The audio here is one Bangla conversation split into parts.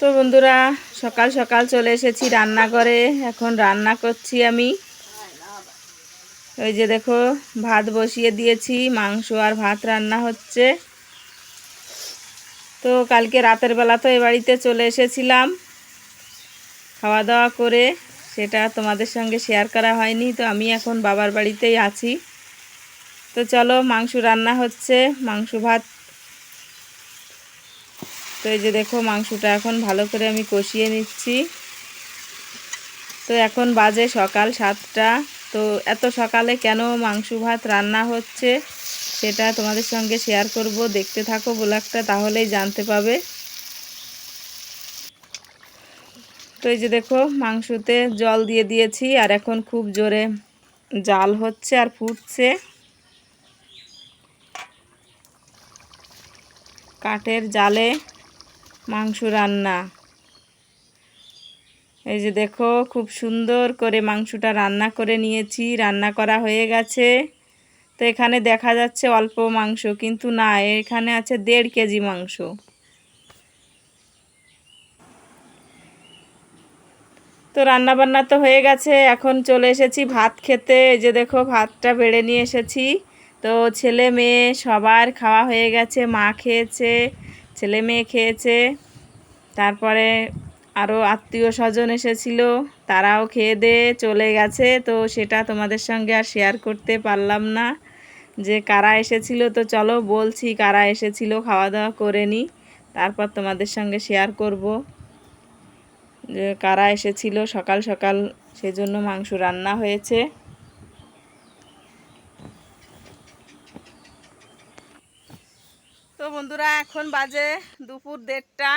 তো বন্ধুরা, সকাল সকাল চলে এসেছি রান্নাঘরে। এখন রান্না করছি আমি। ওই যে দেখো, ভাত বসিয়ে দিয়েছি, মাংস আর ভাত রান্না হচ্ছে। তো কালকে রাতের বেলা তো এ বাড়িতে চলে এসেছিলাম। খাওয়া দাওয়া করে সেটা তোমাদের সঙ্গে শেয়ার করা হয়নি, তো আমি এখন বাবার বাড়িতেই আছি। তো চলো, মাংস রান্না হচ্ছে, মাংস ভাত তো এই যে দেখো মাংসটা এখন ভালো করে আমি কষিয়ে নিচ্ছি। তো এখন বাজে সকাল সাতটা। তো এত সকালে কেন মাংস ভাত রান্না হচ্ছে সেটা তোমাদের সঙ্গে শেয়ার করব। দেখতে থাকো ব্লগটা, তাহলেই জানতে পাবে। তো এই যে দেখো মাংসতে জল দিয়ে দিয়েছি আর এখন খুব জোরে জাল হচ্ছে আর ফুটছে। কাঠের জালে মাংস রান্না। এই যে দেখো, খুব সুন্দর করে মাংসটা রান্না করে নিয়েছি, রান্না করা হয়ে গেছে। তো এখানে দেখা যাচ্ছে অল্প মাংস, কিন্তু না, এখানে আছে দেড় কেজি মাংস। তো রান্না বান্না তো হয়ে গেছে, এখন চলে এসেছি ভাত খেতে। এই যে দেখো, ভাতটা বেড়ে নিয়ে এসেছি। তো ছেলে মেয়ে সবার খাওয়া হয়ে গেছে, মা খেয়েছে, ছেলে মেয়ে খেয়েছে। তারপরে আরও আত্মীয় স্বজন এসেছিল, তারাও খেয়ে দিয়ে চলে গেছে। তো সেটা তোমাদের সঙ্গে আর শেয়ার করতে পারলাম না। যে কারা এসেছিল, তো চলো বলছি কারা এসেছিল খাওয়া দাওয়া করে নি। তারপর তোমাদের সঙ্গে শেয়ার করব। যে কারা এসেছিল, সকাল সকাল সেজন্য মাংস রান্না হয়েছে। তো বন্ধুরা, এখন বাজে দুপুর দেড়টা।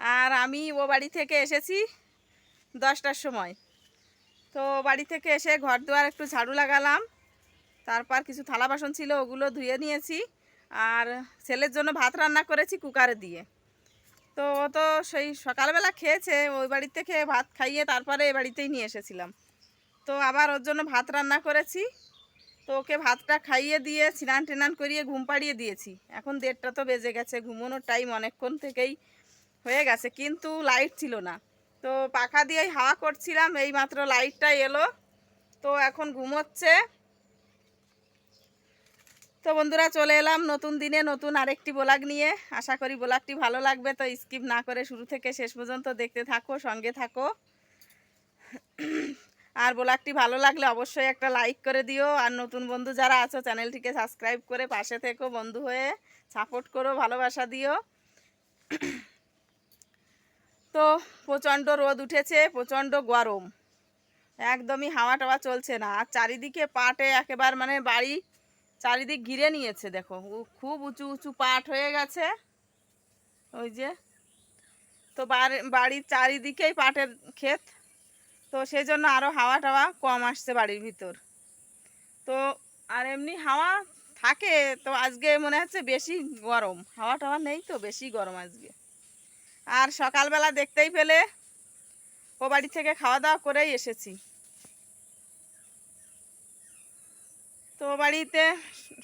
আর আমি ও বাড়ি থেকে এসেছি দশটার সময়। তো বাড়ি থেকে এসে ঘর দুয়ার একটু ঝাড়ু লাগালাম। তারপর কিছু থালা বাসন ছিল, ওগুলো ধুয়ে নিয়েছি। আর ছেলের জন্য ভাত রান্না করেছি কুকারে দিয়ে। তো ও তো সেই সকালবেলা খেয়েছে, ওই বাড়ি থেকে ভাত খাইয়ে তারপরে এ বাড়িতেই নিয়ে এসেছিলাম। তো আবার ওর জন্য ভাত রান্না করেছি। তো ওকে ভাতটা খাইয়ে দিয়ে স্নান টেনান করিয়ে ঘুম পাড়িয়ে দিয়েছি। এখন দেড়টা তো বেজে গেছে, ঘুমোনোর টাইম অনেকক্ষণ থেকেই হয়ে গেছে, কিন্তু লাইট ছিল না। তো পাখা দিয়েই হাওয়া করছিলাম এই মাত্র লাইটটা এলো। তো এখন ঘুমোচ্ছে। তো বন্ধুরা, চলে এলাম নতুন দিনে, নতুন আরেকটি ব্লগ নিয়ে। আশা করি ব্লগটি ভালো লাগবে, তো স্কিপ না করে শুরু থেকে শেষ পর্যন্ত দেখতে থাকো, সঙ্গে থাকো। আর ব্লগটি ভালো লাগলে অবশ্যই একটা লাইক করে দিও। আর নতুন বন্ধু যারা আছো, চ্যানেলটিকে সাবস্ক্রাইব করে পাশে থেকো বন্ধু হয়ে। সাপোর্ট করো, ভালোবাসা দিও। তো প্রচণ্ড রোদ উঠেছে, প্রচণ্ড গরম। একদমই হাওয়া টাওয়া চলছে না। আর চারিদিকে পাটে একেবারে মানে বাড়ি চারিদিক ঘিরে নিয়েছে, দেখো। খুব উঁচু উঁচু পাট হয়ে গেছে। ওই যে, তো বাড়ির চারিদিকেই পাটের ক্ষেত। তো সেই জন্য আরও হাওয়া টাওয়া কম আসছে বাড়ির ভিতর। তো, আর এমনি হাওয়া থাকে, তো আজকে মনে হচ্ছে বেশি গরম। হাওয়া টাওয়া নেই তো, বেশি গরম আজকে। আর সকালবেলা দেখতেই পেলে ও বাড়ি থেকে খাওয়া দাওয়া করেই এসেছি। তো বাড়িতে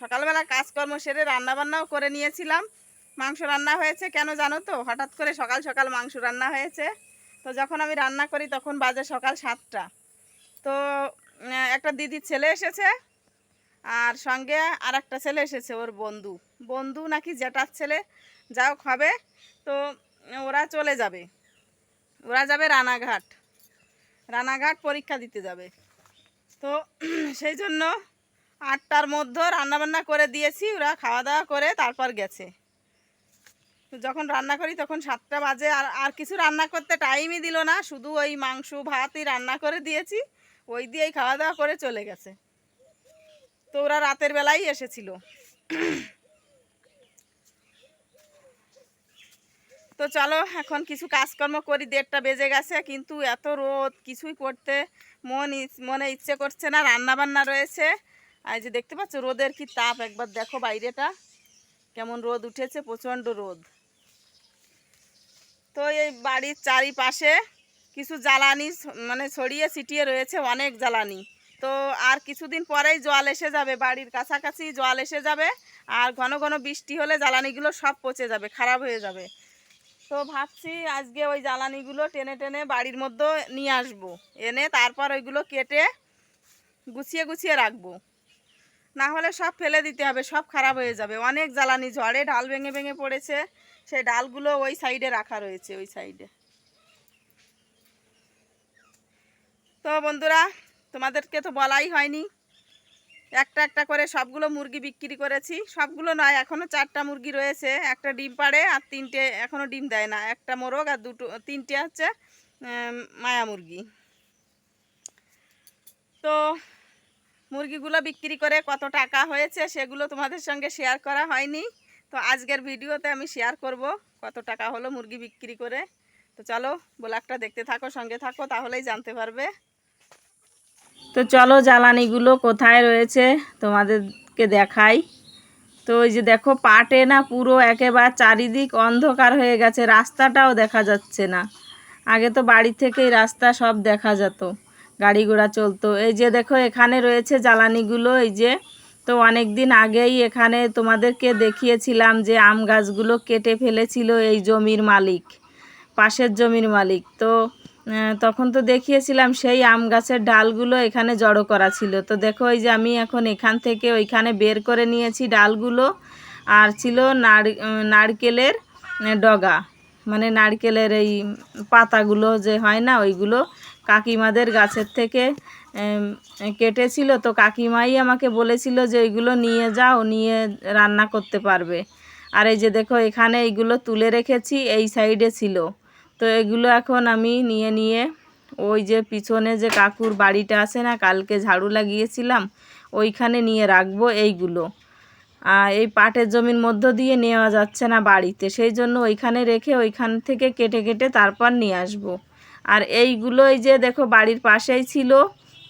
সকালবেলা কাজকর্ম সেরে রান্নাবান্নাও করে নিয়েছিলাম। মাংস রান্না হয়েছে কেন জানো তো? হঠাৎ করে সকাল সকাল মাংস রান্না হয়েছে। তো যখন আমি রান্না করি তখন বাজে সকাল সাতটা। তো একটা দিদির ছেলে এসেছে আর সঙ্গে আর একটা ছেলে এসেছে ওর বন্ধু। বন্ধু নাকি জেঠার ছেলে যাও হবে। তো ওরা চলে যাবে। ওরা যাবে রানাঘাট। রানাঘাট পরীক্ষা দিতে যাবে। তো সেই জন্য আটটার মধ্যে রান্নাবান্না করে দিয়েছি, ওরা খাওয়া দাওয়া করে তারপর গেছে। যখন রান্না করি তখন সাতটা বাজে, আর আর কিছু রান্না করতে টাইমই দিল না, শুধু ওই মাংস, ভাতই রান্না করে দিয়েছি, ওই দিয়েই খাওয়া দাওয়া করে চলে গেছে। তো ওরা রাতের বেলাই এসেছিল। তো চলো, এখন কিছু কাজকর্ম করি, দেড়টা বেজে গেছে, কিন্তু এত রোদ, কিছুই করতে মন মনে ইচ্ছে করছে না রান্না বান্না রয়েছে। আর যে দেখতে পাচ্ছ, রোদের কি তাপ, একবার দেখো বাইরেটা। কেমন রোদ উঠেছে, প্রচণ্ড রোদ। তো এই বাড়ির চারিপাশে কিছু জ্বালানি মানে ছড়িয়ে ছিটিয়ে রয়েছে, অনেক জ্বালানি। তো আর কিছুদিন পরেই জল এসে যাবে, বাড়ির কাছাকাছি জল এসে যাবে, আর ঘন ঘন বৃষ্টি হলে জ্বালানিগুলো সব পচে যাবে, খারাপ হয়ে যাবে। তো ভাবছি আজকে ওই জ্বালানিগুলো টেনে টেনে বাড়ির মধ্যে নিয়ে আসব। এনে তারপর ওইগুলো কেটে গুছিয়ে গুছিয়ে রাখব। না হলে সব ফেলে দিতে হবে, সব খারাপ হয়ে যাবে। অনেক জ্বালানি ঝড়ে ডাল ভেঙে ভেঙে পড়েছে। সেই ডালগুলো ওই সাইডে রাখা রয়েছে, ওই সাইডে। তো বন্ধুরা, তোমাদেরকে তো বলাই হয়নি। একটা একটা করে সবগুলো মুরগি বিক্রি করেছি। সবগুলো নয় এখনও চারটা মুরগি রয়েছে। একটা ডিম পাড়ে আর তিনটে এখনও ডিম দেয় না। একটা মোরগ আর দুটো, তিনটে হচ্ছে মায়া মুরগি। তো মুরগিগুলো বিক্রি করে কত টাকা হয়েছে সেগুলো তোমাদের সঙ্গে শেয়ার করা হয়নি। তো আজকের ভিডিওতে আমি শেয়ার করব কত টাকা হলো মুরগি বিক্রি করে। তো চলো ব্লগটা দেখতে থাকো, সঙ্গে থাকো, তাহলেই জানতে পারবে। তো চলো জ্বালানিগুলো কোথায় রয়েছে তোমাদেরকে দেখাই। তো ওই যে দেখো, পাটে না পুরো একেবারে চারিদিক অন্ধকার হয়ে গেছে, রাস্তাটাও দেখা যাচ্ছে না। আগে তো বাড়ি থেকেই রাস্তা সব দেখা যেত, গাড়ি ঘোড়া চলতো। এই যে দেখো, এখানে রয়েছে জ্বালানিগুলো, এই যে। তো অনেক দিন আগেই এখানে তোমাদেরকে দেখিয়েছিলাম যে আম গাছগুলো কেটে ফেলেছিল এই জমির মালিক, পাশের জমির মালিক। তো তখন তো দেখিয়েছিলাম সেই আম গাছের ডালগুলো এখানে জড়ো করা ছিল। তো দেখো এই যে আমি এখন এখান থেকে ওইখানে বের করে নিয়েছি ডালগুলো। আর ছিল নারকেলের ডগা। মানে নারকেলের এই পাতাগুলো যে হয় না, ওইগুলো কাকিমাদের গাছের থেকে কেটেছিল। তো কাকিমাই আমাকে বলেছিল যে ওইগুলো নিয়ে যাও, নিয়ে রান্না করতে পারবে। আর এই যে দেখো এখানে এইগুলো তুলে রেখেছি, এই সাইডে ছিল। তো এগুলো এখন আমি নিয়ে নিয়ে ওই যে পিছনে যে কাকুর বাড়িটা আছে না, কালকে ঝাড়ু লাগিয়েছিলাম, ওইখানে নিয়ে রাখব এইগুলো আর এই পাটের জমির মধ্য দিয়ে নেওয়া যাচ্ছে না বাড়িতে, সেই জন্য ওইখানে রেখে ওইখান থেকে কেটে কেটে তারপর নিয়ে আসব। আর এইগুলো এই যে দেখো বাড়ির পাশেই ছিল,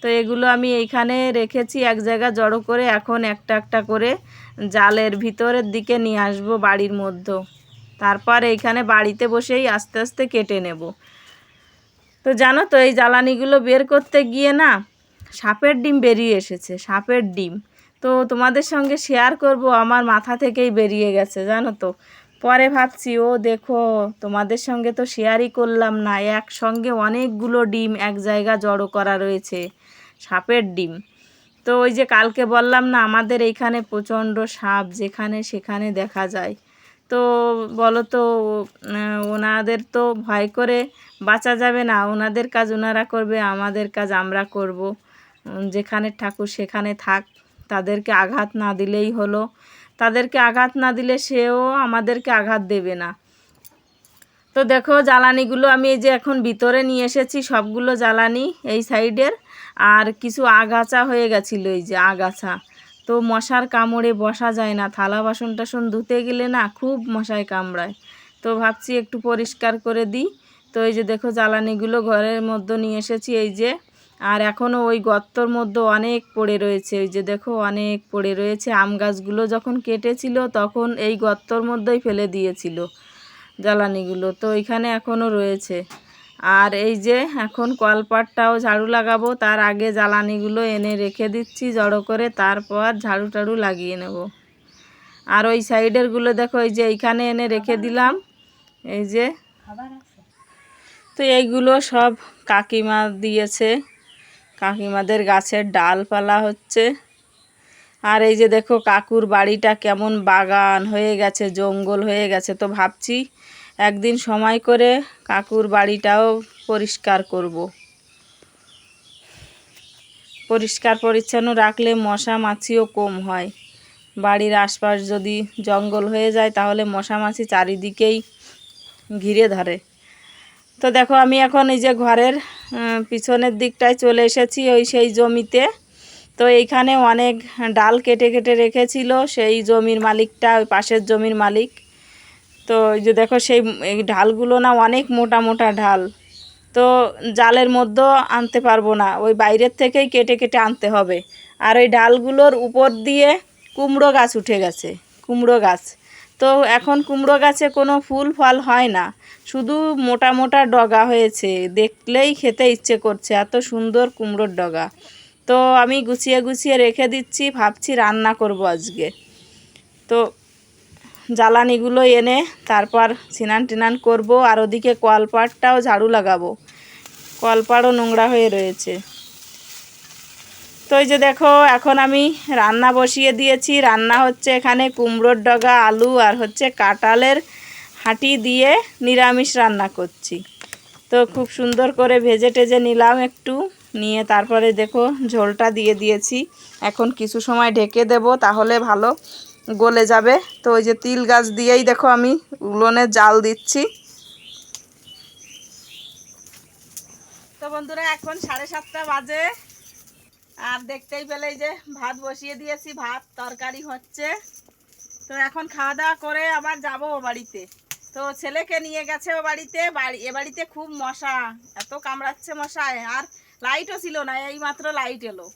তো এগুলো আমি এইখানে রেখেছি এক জায়গা জড়ো করে, এখন একটা একটা করে জালের ভিতরের দিকে নিয়ে আসব বাড়ির মধ্যে তারপর এইখানে বাড়িতে বসেই আস্তে আস্তে কেটে নেব। তো জানো তো, এই জ্বালানিগুলো বের করতে গিয়ে না সাপের ডিম বেরিয়ে এসেছে, সাপের ডিম। তো তোমাদের সঙ্গে শেয়ার করব, আমার মাথা থেকেই বেরিয়ে গেছে, জানো তো। পরে ভাবছি, ও দেখো, তোমাদের সঙ্গে তো শেয়ারই করলাম না, একসঙ্গে অনেকগুলো ডিম এক জায়গা জড়ো করা রয়েছে, সাপের ডিম। তো ওই যে কালকে বললাম না, আমাদের এইখানে প্রচণ্ড সাপ, যেখানে সেখানে দেখা যায়। তো বলো তো ওনাদের তো ভয় করে বাঁচা যাবে না। ওনাদের কাজ ওনারা করবে, আমাদের কাজ আমরা করব। যেখানে ঠাকুর সেখানে থাক। তাদেরকে আঘাত না দিলেই হলো। তাদেরকে আঘাত না দিলে সেও আমাদেরকে আঘাত দেবে না। তো দেখো, জ্বালানিগুলো আমি এই যে এখন ভিতরে নিয়ে এসেছি, সবগুলো জ্বালানি এই সাইডের। আর কিছু আগাছা হয়ে গেছিল, এই যে আগাছা। তো মশার কামড়ে বসা যায় না, থালা বাসন টাসন ধুতে গেলে না খুব মশায় কামড়ায়। তো ভাবছি একটু পরিষ্কার করে দিই। তো এই যে দেখো জ্বালানিগুলো ঘরের মধ্যে নিয়ে এসেছি এই যে। আর এখনও ওই গর্তর মধ্যে অনেক পড়ে রয়েছে। ওই যে দেখো অনেক পড়ে রয়েছে। আম গাছগুলো যখন কেটেছিল তখন এই গর্তর মধ্যেই ফেলে দিয়েছিল জ্বালানিগুলো। তো এখানে এখনও রয়েছে। আর এই যে এখন কলপাটটাও ঝাড়ু লাগাবো, তার আগে জ্বালানিগুলো এনে রেখে দিচ্ছি জড়ো করে, তারপর ঝাড়ু টাড়ু লাগিয়ে নেব। আর ওই সাইডেরগুলো দেখো, এই যে এইখানে এনে রেখে দিলাম, এই যে। তো এইগুলো সব কাকিমা দিয়েছে, কাকিমাদের গাছের ডালপালা হচ্ছে। আর এই যে দেখো, কাকুর বাড়িটা কেমন বাগান হয়ে গেছে, জঙ্গল হয়ে গেছে, তো ভাবছি একদিন সময় করে কাকুর বাড়িটাও পরিষ্কার করব। পরিষ্কার পরিচ্ছন্ন রাখলে মশা মাছিও কম হয়। বাড়ির আশপাশ যদি জঙ্গল হয়ে যায়, তাহলে মশা মাছি চারিদিকেই ঘিরে ধরে। তো দেখো, আমি এখন এই যে ঘরের পিছনের দিকটায় চলে এসেছি ওই সেই জমিতে। তো এইখানে অনেক ডাল কেটে কেটে রেখেছিল, সেই জমির মালিকটা, ওই পাশের জমির মালিক। তো যে দেখো সেই ঢালগুলো না অনেক মোটা মোটা ঢাল। তো জালের মধ্যেও আনতে পারব না, ওই বাইরের থেকেই কেটে কেটে আনতে হবে। আর ওই ডালগুলোর উপর দিয়ে কুমড়ো গাছ উঠে গেছে, কুমড়ো গাছ। তো এখন কুমড়ো গাছে কোনো ফুল ফল হয় না, শুধু মোটা মোটা ডগা হয়েছে, দেখলেই খেতে ইচ্ছে করছে, এত সুন্দর কুমড়োর ডগা। তো আমি গুছিয়ে গুছিয়ে রেখে দিচ্ছি, ভাবছি রান্না করব আজকে। তো জ্বালানিগুলো এনে তারপর সিনান টিনান করব আর ওদিকে কলপাটটাও ঝাড়ু লাগাবো। কলপাড়ও নোংরা হয়ে রয়েছে। তো যে দেখো, এখন আমি রান্না বসিয়ে দিয়েছি। রান্না হচ্ছে এখানে কুমড়োর ডগা, আলু আর হচ্ছে কাঁঠালের হাঁটি দিয়ে নিরামিষ রান্না করছি। তো খুব সুন্দর করে ভেজে টেজে নিলাম একটু। নিয়ে তারপরে দেখো ঝোলটা দিয়ে দিয়েছি। এখন কিছু সময় ঢেকে দেব, তাহলে ভালো। গলে যাবে। তো ওই যে তিল গাছ দিয়েই দেখো আমি উলনে জাল দিচ্ছি। তো বন্ধুরা, এখন সাড়ে সাতটা বাজে। আর দেখতেই পেলে যে ভাত বসিয়ে দিয়েছি, ভাত তরকারি হচ্ছে। তো এখন খাওয়া দাওয়া করে আবার যাব ও বাড়িতে। তো ছেলেকে নিয়ে গেছে ও বাড়িতে। বাড়ি, এ বাড়িতে খুব মশা, এত কামড়াচ্ছে মশায়। আর লাইটও ছিল না এই মাত্র লাইট এলো।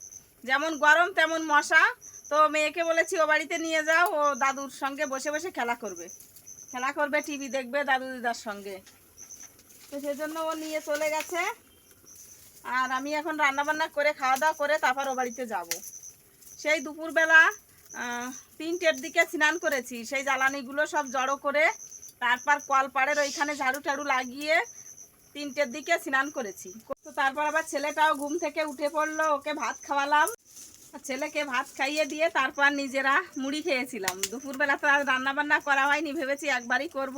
যেমন গরম, তেমন মশা। তো মেয়েকে বলেছি, ও বাড়িতে নিয়ে যাও, ও দাদুর সঙ্গে বসে বসে খেলা করবে। খেলা করবে, টিভি দেখবে দাদু দিদার সঙ্গে। তো সেজন্য ও নিয়ে চলে গেছে। আর আমি এখন রান্না বান্না করে খাওয়া দাওয়া করে তারপর ও বাড়িতে যাব। সেই দুপুরবেলা তিনটের দিকে স্নান করেছি। সেই জ্বালানিগুলো সব জড়ো করে তারপর কলপাড়ের ওইখানে ঝাড়ু টাড়ু লাগিয়ে তিনটের দিকে স্নান করেছি। তো তারপর আবার ছেলেটাও ঘুম থেকে উঠে পড়ল, ওকে ভাত খাওয়ালাম। ছেলেকে ভাত খাইয়ে দিয়ে তারপর নিজেরা মুড়ি খেয়েছিলাম। দুপুরবেলা তো আর রান্না বান্না করা হয়নি, ভেবেছি একবারই করব।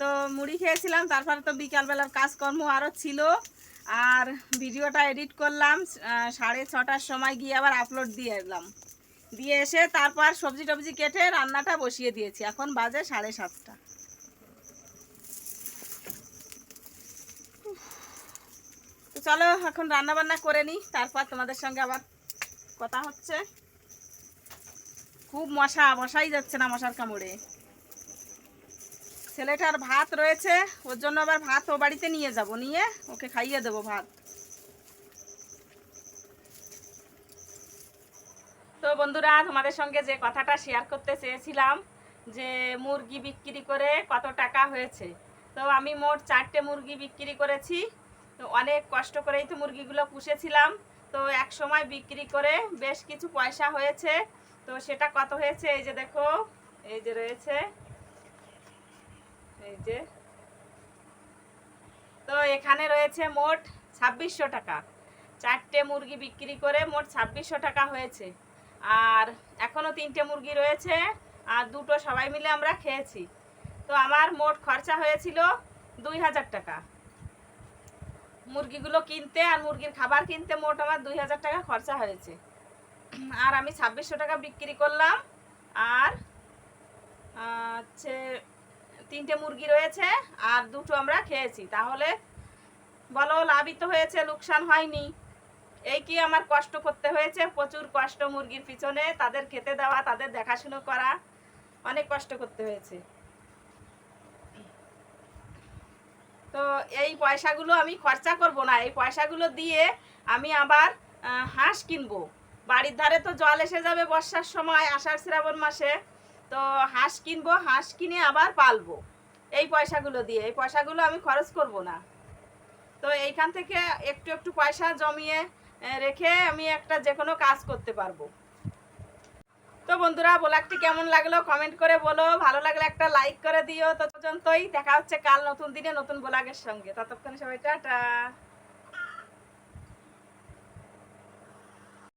তো মুড়ি খেয়েছিলাম, তারপর তো বিকালবেলার কাজকর্ম আরও ছিল। আর ভিডিওটা এডিট করলাম সাড়ে ছটার সময় গিয়ে আবার আপলোড দিয়ে এলাম। দিয়ে এসে তারপর সবজি টবজি কেটে রান্নাটা বসিয়ে দিয়েছি। এখন বাজে সাড়ে সাতটা। চলো, এখন রান্না বান্না করে নিই, তারপর তোমাদের সঙ্গে আবার কথা হচ্ছে, খুব মশা, মশাই যাচ্ছে না মশার কামড়ে। ছেলেটার ভাত রয়েছে, ওর জন্য আবার ভাত ও বাড়িতে নিয়ে যাব, নিয়ে ওকে খাইয়ে দেবো ভাত। তো বন্ধুরা, তোমাদের সঙ্গে যে কথাটা শেয়ার করতে চেয়েছিলাম, যে মুরগি বিক্রি করে কত টাকা হয়েছে। তো আমি মোট চারটে মুরগি বিক্রি করেছি, তো অনেক কষ্ট করেই তো মুরগিগুলো পুষেছিলাম। তো এক সময় বিক্রি করে বেশ কিছু পয়সা হয়েছে। তো সেটা কত হয়েছে? এই যে দেখো, এই যে রয়েছে, এই যে। তো এখানে রয়েছে মোট ছাব্বিশশো টাকা। চারটে মুরগি বিক্রি করে মোট ছাব্বিশশো টাকা হয়েছে। আর এখনও তিনটে মুরগি রয়েছে, আর দুটো সবাই মিলে আমরা খেয়েছি। তো আমার মোট খরচা হয়েছিল দুই হাজার টাকা। মুরগিগুলো কিনতে আর মুরগির খাবার কিনতে মোট আমার দুই হাজার টাকা খরচা হয়েছে। আর আমি ছাব্বিশশো টাকা বিক্রি করলাম। আর হচ্ছে তিনটে মুরগি রয়েছে আর দুটো আমরা খেয়েছি। তাহলে বলো, লাভই তো হয়েছে, লোকসান হয়নি। এই কি আমার কষ্ট করতে হয়েছে? প্রচুর কষ্ট মুরগির পিছনে, তাদের খেতে দেওয়া, তাদের দেখাশুনো করা, অনেক কষ্ট করতে হয়েছে। তো এই পয়সাগুলো আমি খরচা করব না। এই পয়সাগুলো দিয়ে আমি আবার হাঁস কিনবো। বাড়ির ধারে তো জল এসে যাবে বর্ষার সময়, আষাঢ় শ্রাবণ মাসে। তো হাঁস কিনবো, হাঁস কিনে আবার পালবো এই পয়সাগুলো দিয়ে। এই পয়সাগুলো আমি খরচ করব না। তো এইখান থেকে একটু একটু পয়সা জমিয়ে রেখে আমি একটা যে কোনো কাজ করতে পারব। তো বন্ধুরা, ব্লগটি কেমন লাগল কমেন্ট করে বলো। ভালো লাগলে একটা লাইক করে দিও। তো পর্যন্তই, দেখা হচ্ছে কাল নতুন দিনে নতুন ব্লগের সঙ্গে। ততক্ষণ সবাই টাটা।